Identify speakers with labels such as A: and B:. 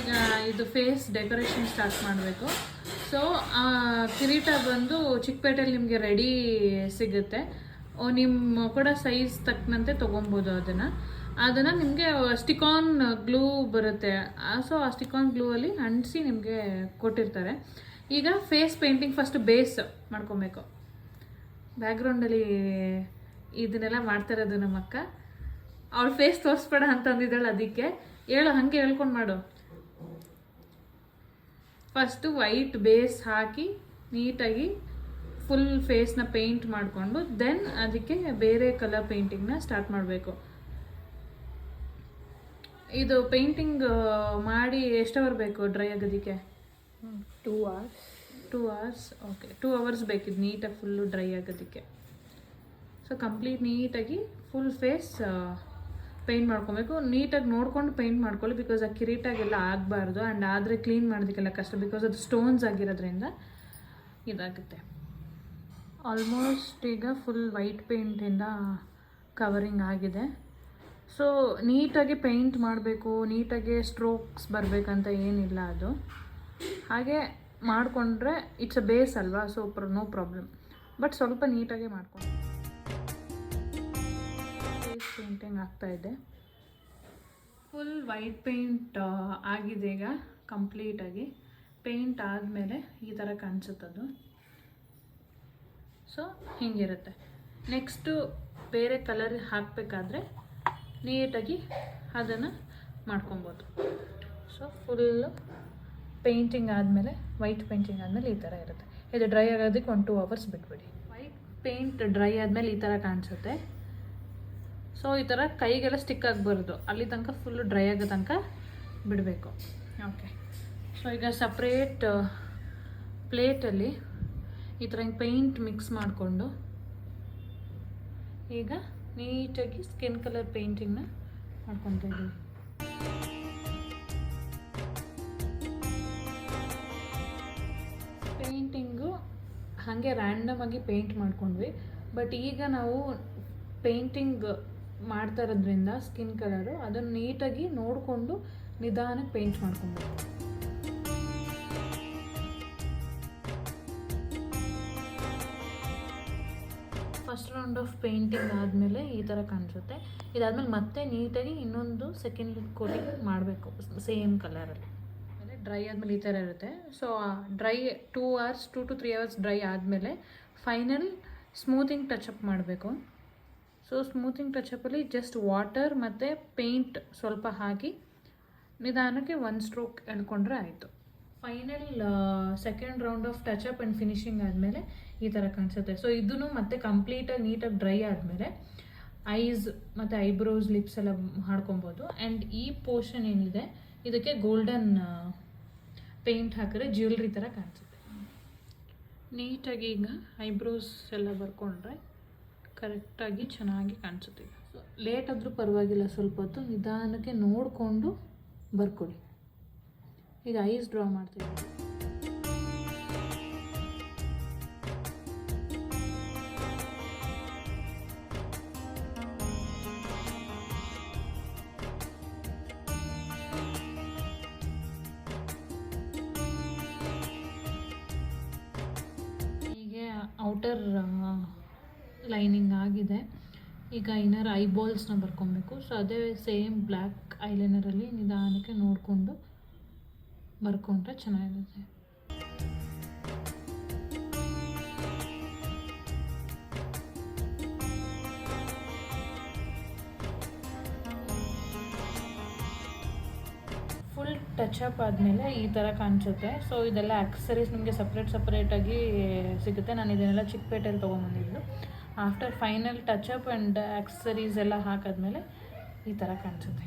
A: ಈಗ ಇದು face decoration start ಮಾಡಬೇಕು. ಸೊ ಕಿರೀಟ ಬಂದು ಚಿಕ್ಕಪೇಟೆಯಲ್ಲಿ ನಿಮಗೆ ರೆಡಿ ಸಿಗುತ್ತೆ. ನಿಮ್ಮ ಕೂಡ ಸೈಜ್ ತಕ್ಕನಂತೆ ತೊಗೊಬೋದು ಅದನ್ನು. ಅದನ್ನು ನಿಮಗೆ ಸ್ಟಿಕಾನ್ ಗ್ಲೂ ಬರುತ್ತೆ. ಸೊ ಆ ಸ್ಟಿಕಾನ್ ಗ್ಲೂ ಅಲ್ಲಿ ಅಂಟಿಸಿ ನಿಮಗೆ ಕೊಟ್ಟಿರ್ತಾರೆ. ಈಗ ಫೇಸ್ ಪೇಂಟಿಂಗ್ ಫಸ್ಟ್ ಬೇಸ್ ಮಾಡ್ಕೊಬೇಕು. ಬ್ಯಾಕ್ಗ್ರೌಂಡಲ್ಲಿ ಇದನ್ನೆಲ್ಲ ಮಾಡ್ತಾ ಇರೋದು ನಮ್ಮಕ್ಕ. ಅವಳ ಫೇಸ್ ತೋರಿಸ್ಬೇಡ ಅಂತ ಅಂದಿದ್ದಾಳೆ ಅದಕ್ಕೆ. ಹೇಳು, ಹಾಗೆ ಹೇಳ್ಕೊಂಡು ಮಾಡು. ಫಸ್ಟು ವೈಟ್ ಬೇಸ್ ಹಾಕಿ ನೀಟಾಗಿ ಫುಲ್ ಫೇಸ್ನ ಪೇಂಟ್ ಮಾಡಿಕೊಂಡು ದೆನ್ ಅದಕ್ಕೆ ಬೇರೆ ಕಲರ್ ಪೇಂಟಿಂಗ್ನ ಸ್ಟಾರ್ಟ್ ಮಾಡಬೇಕು. ಇದು ಪೇಂಟಿಂಗ್ ಮಾಡಿ ಎಷ್ಟು ಅವರ್ ಬೇಕು ಡ್ರೈ ಆಗೋದಕ್ಕೆ?
B: Two hours
A: two hours okay two hours ಬೇಕಿದ್ದು ನೀಟಾಗಿ ಫುಲ್ಲು ಡ್ರೈ ಆಗೋದಕ್ಕೆ. ಸೊ ಕಂಪ್ಲೀಟ್ ನೀಟಾಗಿ ಫುಲ್ ಫೇಸ್ ಪೇಂಟ್ ಮಾಡ್ಕೊಬೇಕು. ನೀಟಾಗಿ ನೋಡ್ಕೊಂಡು ಪೇಂಟ್ ಮಾಡ್ಕೊಳ್ಳಿ ಬಿಕಾಸ್ ಆ ಕಿರೀಟಾಗೆಲ್ಲ ಆಗಬಾರ್ದು ಆ್ಯಂಡ್ ಆದರೆ ಕ್ಲೀನ್ ಮಾಡೋದಕ್ಕೆಲ್ಲ ಕಷ್ಟ ಬಿಕಾಸ್ ಅದು ಸ್ಟೋನ್ಸ್ ಆಗಿರೋದ್ರಿಂದ ಇದಾಗುತ್ತೆ. ಆಲ್ಮೋಸ್ಟ್ ಈಗ ಫುಲ್ ವೈಟ್ ಪೇಂಟಿಂದ ಕವರಿಂಗ್ ಆಗಿದೆ. ಸೊ ನೀಟಾಗಿ ಪೇಂಟ್ ಮಾಡಬೇಕು, ನೀಟಾಗಿ ಸ್ಟ್ರೋಕ್ಸ್ ಬರಬೇಕಂತ ಏನಿಲ್ಲ ಅದು. ಹಾಗೆ ಮಾಡಿಕೊಂಡ್ರೆ ಇಟ್ಸ್ ಅ ಬೇಸ್ ಅಲ್ವಾ ಸೊ ನೋ ಪ್ರಾಬ್ಲಮ್ ಬಟ್ ಸ್ವಲ್ಪ ನೀಟಾಗಿ ಮಾಡ್ಕೊಂಡು. ಆಗ್ತಾ ಇದೆ. ಫುಲ್ ವೈಟ್ ಪೇಂಟ್ ಆಗಿದೆ ಈಗ ಕಂಪ್ಲೀಟಾಗಿ ಪೇಂಟ್ ಆದಮೇಲೆ ಈ ಥರ ಕಾಣಿಸುತ್ತದು. ಸೊ ಹಿಂಗಿರುತ್ತೆ. ನೆಕ್ಸ್ಟು ಬೇರೆ ಕಲರ್ ಹಾಕಬೇಕಾದ್ರೆ ನೀಟಾಗಿ ಅದನ್ನು ಮಾಡ್ಕೊಬೋದು. ಸೊ ಫುಲ್ಲು ಪೇಂಟಿಂಗ್ ಆದಮೇಲೆ ವೈಟ್ ಪೇಂಟಿಂಗ್ ಆದಮೇಲೆ ಈ ಥರ ಇರುತ್ತೆ. ಇದು ಡ್ರೈ ಆಗೋದಕ್ಕೆ ಒಂದು ಟೂ ಅವರ್ಸ್ ಬಿಟ್ಬಿಡಿ. ವೈಟ್ ಪೇಂಟ್ ಡ್ರೈ ಆದಮೇಲೆ ಈ ಥರ ಕಾಣಿಸುತ್ತೆ. ಸೊ ಈ ಥರ ಕೈಗೆಲ್ಲ ಸ್ಟಿಕ್ ಆಗಬಾರ್ದು. ಅಲ್ಲಿ ತನಕ ಫುಲ್ಲು ಡ್ರೈ ಆಗೋ ತನಕ ಬಿಡಬೇಕು. ಓಕೆ ಸೊ ಈಗ ಸಪ್ರೇಟ್ ಪ್ಲೇಟಲ್ಲಿ ಈ ಥರ ಹಿಂಗೆ ಪೇಂಟ್ ಮಿಕ್ಸ್ ಮಾಡಿಕೊಂಡು ಈಗ ನೀಟಾಗಿ ಸ್ಕಿನ್ ಕಲರ್ ಪೇಂಟಿಂಗ್ನ ಮಾಡ್ಕೊತಾ ಇದ್ದೀವಿ ಪೇಂಟಿಂಗು ಹಾಗೆ ರ್ಯಾಂಡಮ್ ಆಗಿ ಪೇಂಟ್ ಮಾಡ್ಕೊಂಡ್ವಿ. ಬಟ್ ಈಗ ನಾವು ಪೇಂಟಿಂಗ್ ಮಾಡ್ತಾ ಇರೋದ್ರಿಂದ ಸ್ಕಿನ್ ಕಲರು ಅದನ್ನು ನೀಟಾಗಿ ನೋಡಿಕೊಂಡು ನಿಧಾನಕ್ಕೆ ಪೇಂಟ್ ಮಾಡ್ಕೊಬೇಕು ಫಸ್ಟ್ ರೌಂಡ್ ಆಫ್ ಪೇಂಟಿಂಗ್ ಆದಮೇಲೆ ಈ ಥರ ಕಾಣಿಸುತ್ತೆ. ಇದಾದಮೇಲೆ ಮತ್ತೆ ನೀಟಾಗಿ ಇನ್ನೊಂದು ಸೆಕೆಂಡ್ ಕೋಟಿಂಗ್ ಮಾಡಬೇಕು ಸೇಮ್ ಕಲರಲ್ಲಿ ಆಮೇಲೆ ಡ್ರೈ ಆದಮೇಲೆ ಈ ಥರ ಇರುತ್ತೆ. So dry two hours two to three hours dry ಆದಮೇಲೆ ಫೈನಲ್ ಸ್ಮೂತಿಂಗ್ ಅಪ್ ಮಾಡಬೇಕು. ಸೊ ಸ್ಮೂತಿಂಗ್ ಟಚಪ್ಪಲ್ಲಿ ಜಸ್ಟ್ ವಾಟರ್ ಮತ್ತು ಪೇಂಟ್ ಸ್ವಲ್ಪ ಹಾಕಿ ನಿಧಾನಕ್ಕೆ ಒಂದು ಸ್ಟ್ರೋಕ್ ಎಳ್ಕೊಂಡ್ರೆ ಆಯಿತು. Final second round of touch up and finishing ಆದಮೇಲೆ ಈ ಥರ ಕಾಣಿಸುತ್ತೆ. ಸೊ ಇದನ್ನು ಮತ್ತೆ ಕಂಪ್ಲೀಟಾಗಿ ನೀಟಾಗಿ ಡ್ರೈ ಆದಮೇಲೆ ಐಸ್ ಮತ್ತು ಐಬ್ರೋಸ್ ಲಿಪ್ಸ್ ಎಲ್ಲ ಮಾಡ್ಕೊಬೋದು. ಆ್ಯಂಡ್ ಈ ಪೋರ್ಷನ್ ಏನಿದೆ, ಇದಕ್ಕೆ ಗೋಲ್ಡನ್ ಪೇಂಟ್ ಹಾಕಿದ್ರೆ ಜ್ಯುವೆಲ್ರಿ ಥರ ಕಾಣಿಸುತ್ತೆ. ನೀಟಾಗಿ ಈಗ ಐಬ್ರೋಸ್ ಎಲ್ಲ ಬರ್ಕೊಂಡ್ರೆ ಕರೆಕ್ಟಾಗಿ ಚೆನ್ನಾಗಿ ಕಾಣಿಸುತ್ತೆ. ಸೊ ಲೇಟ್ ಆದರೂ ಪರವಾಗಿಲ್ಲ, ಸ್ವಲ್ಪ ಹೊತ್ತು ನಿಧಾನಕ್ಕೆ ನೋಡಿಕೊಂಡು ಬರ್ಕೊಡಿ ಈಗ ಐಸ್ ಡ್ರಾ ಮಾಡ್ತೀವಿ ಹೀಗೆ ಔಟರ್ ಲೈನಿಂಗ್ ಆಗಿದೆ. ಈಗ ಇನ್ನರ್ ಐಬಾಲ್ಸ್ನ ಬರ್ಕೊಬೇಕು. ಸೊ ಅದೇ ಸೇಮ್ ಬ್ಲ್ಯಾಕ್ ಐಲೈನರಲ್ಲಿ ನಿಧಾನಕ್ಕೆ ನೋಡಿಕೊಂಡು ಬರ್ಕೊಂಡ್ರೆ ಚೆನ್ನಾಗಿರುತ್ತೆ. ಫುಲ್ ಅಪ್ ಆದಮೇಲೆ ಈ ಥರ ಕಾಣಿಸುತ್ತೆ. ಸೊ ಇದೆಲ್ಲ ಆಕ್ಸರೀಸ್ ನಿಮಗೆ ಸಪ್ರೇಟ್ ಸಪ್ರೇಟಾಗಿ ಸಿಗುತ್ತೆ. ನಾನು ಇದನ್ನೆಲ್ಲ ಚಿಕ್ಕಪೇಟೆಯಲ್ಲಿ ತೊಗೊಂಬಂದಿದ್ದು after final touch up and accessories ಎಲ್ಲ ಹಾಕಿದ್ಮೇಲೆ ಈ ಥರ ಕಾಣಿಸುತ್ತೆ.